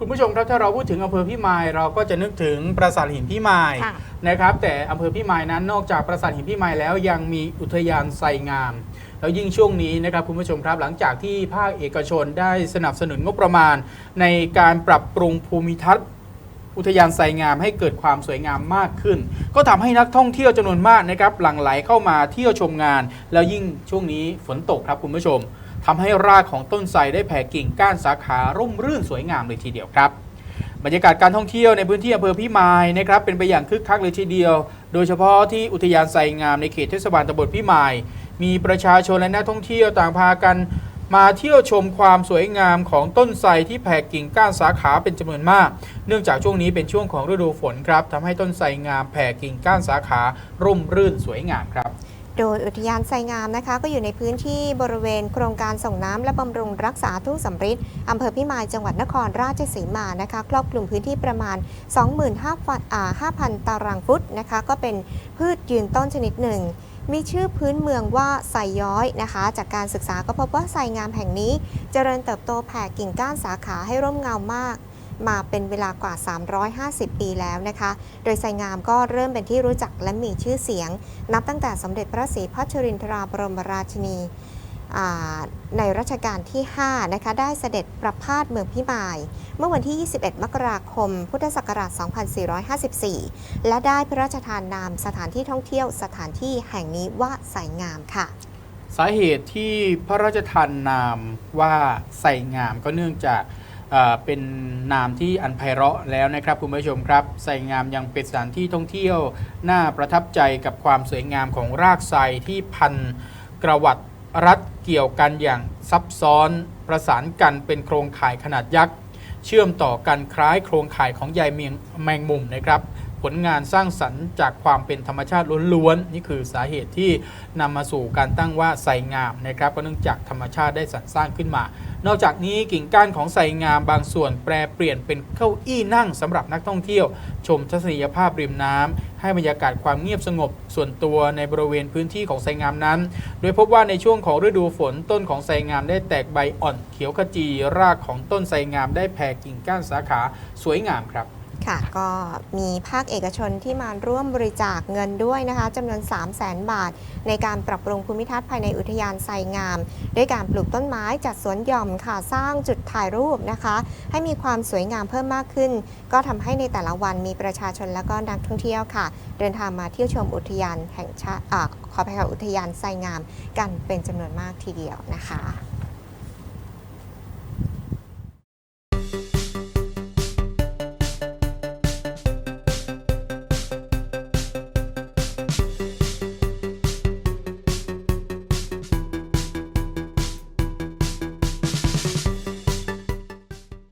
คุณผู้ชมครับถ้าเราพูดถึงอำเภอพิมายเราก็จะนึกถึงปราสาทหินพิมายค่ะนะครับ แต่อำเภอพิมายนั้นนอกจากปราสาทหินพิมายแล้วยังมีอุทยานไซงาม แล้วยิ่งช่วงนี้นะครับคุณผู้ชมครับหลังจากที่ภาคเอกชนได้สนับสนุนงบประมาณ ในการปรับปรุงภูมิทัศน์ อุทยานไซงามให้เกิดความสวยงามมากขึ้น ก็ทำให้นักท่องเที่ยวจำนวนมากนะครับหลั่งไหลเข้ามาเที่ยวชมงาน แล้วยิ่งช่วงนี้ฝนตกครับคุณผู้ชมทำให้รากของต้นไทรได้แผ่กิ่งก้านสาขาร่มรื่นสวยงามเลยทีเดียวครับบรรยากาศการท่องเที่ยวในพื้นที่อำเภอพิมายนะครับเป็นไปอย่างคึกคักเลยทีเดียว โดยเฉพาะที่อุทยานไซงามในเขตเทศบาลตำบลพิมาย มีประชาชนและนักท่องเที่ยวต่างพากัน มาเที่ยวชมความสวยงามของต้นไทรที่แผ่กิ่งก้านสาขาเป็นจำนวนมาก เนื่องจากช่วงนี้เป็นช่วงของฤดูฝนครับทำให้ต้นไทรงามแผ่กิ่งก้านสาขาร่มรื่นสวยงามครับโดยอุทยานไซงามนะคะ ก็อยู่ในพื้นที่บริเวณโครงการส่งน้ำและบำรุงรักษาทุ่งสำริดอำเภอพิมายจังหวัดนครราชสีมานะคะ ครอบคลุมพื้นที่ประมาณ 25,000ตารางฟุตนะคะ ก็เป็นพืชยืนต้นชนิดหนึ่ง มีชื่อพื้นเมืองว่าไซย้อยนะคะ จากการศึกษาก็พบว่าไซงามแห่งนี้ เจริญเติบโตแผ่กิ่งก้านสาขาให้ร่มเงามาก มาเป็นเวลากว่า 350 ปีแล้วนะคะ โดยไซงามก็เริ่มเป็นที่รู้จักและมีชื่อเสียง นับตั้งแต่สมเด็จพระศรีพัชรินทราบรมราชินี ในรัชกาลที่ 5 นะคะ ได้เสด็จประพาสเมืองพิมาย เมื่อวันที่ 21 มกราคม พุทธศักราช 2454 และได้พระราชทานนามสถานที่ท่องเที่ยวสถานที่แห่งนี้ว่าไสงามค่ะ สาเหตุที่พระราชทานนามว่าไส่งามก็เนื่องจากเป็นนามที่อันไพเราะแล้วนะครับคุณผู้ชมครับไสงามยังเป็นสถานที่ท่องเที่ยวน่าประทับใจกับความสวยงามของรากไทรที่พันกระวัดรัด เกี่ยวกันอย่างซับซ้อนประสานกันเป็นโครงข่ายขนาดยักษ์ เชื่อมต่อกันคล้ายโครงข่ายของใยเมียงแมงมุมนะครับ ผลงานสร้างสรรค์จากความเป็นธรรมชาติล้วนๆนี่คือสาเหตุที่นำมาสู่การตั้งว่าไสงามนะครับก็เนื่องจากธรรมชาติได้สรรสร้างขึ้นมา นอกจากนี้กิ่งก้านของไสงามบางส่วนแปรเปลี่ยนเป็นเก้าอี้นั่งสำหรับนักท่องเที่ยว ชมทัศนียภาพริมน้ำให้บรรยากาศความเงียบสงบส่วนตัวในบริเวณพื้นที่ของไสงามนั้น โดยพบว่าในช่วงของฤดูฝนต้นของไสงามได้แตกใบอ่อนเขียวขจีรากของต้นไสงามได้แผ่กิ่งก้านสาขาสวยงามครับ ค่ะ ก็มีภาคเอกชนที่มาร่วมบริจาคเงินด้วยนะคะจำนวน 3 0 0แสนบาท ในการปรับปรุงภูมิทัศน์ภายในอุทยานไซงาม ด้วยการปลูกต้นไม้จัดสวนหย่อมค่ะ สร้างจุดถ่ายรูปนะคะ ให้มีความสวยงามเพิ่มมากขึ้น ก็ทำให้ในแต่ละวันมีประชาชนและก็นักท่องเที่ยวค่ะ เดินทางมาเที่ยวชมอุทยานแห่งชาติอขออภัยค่ะอุทยานไซงามกันเป็นจำนวนมากทีเดียวนะคะ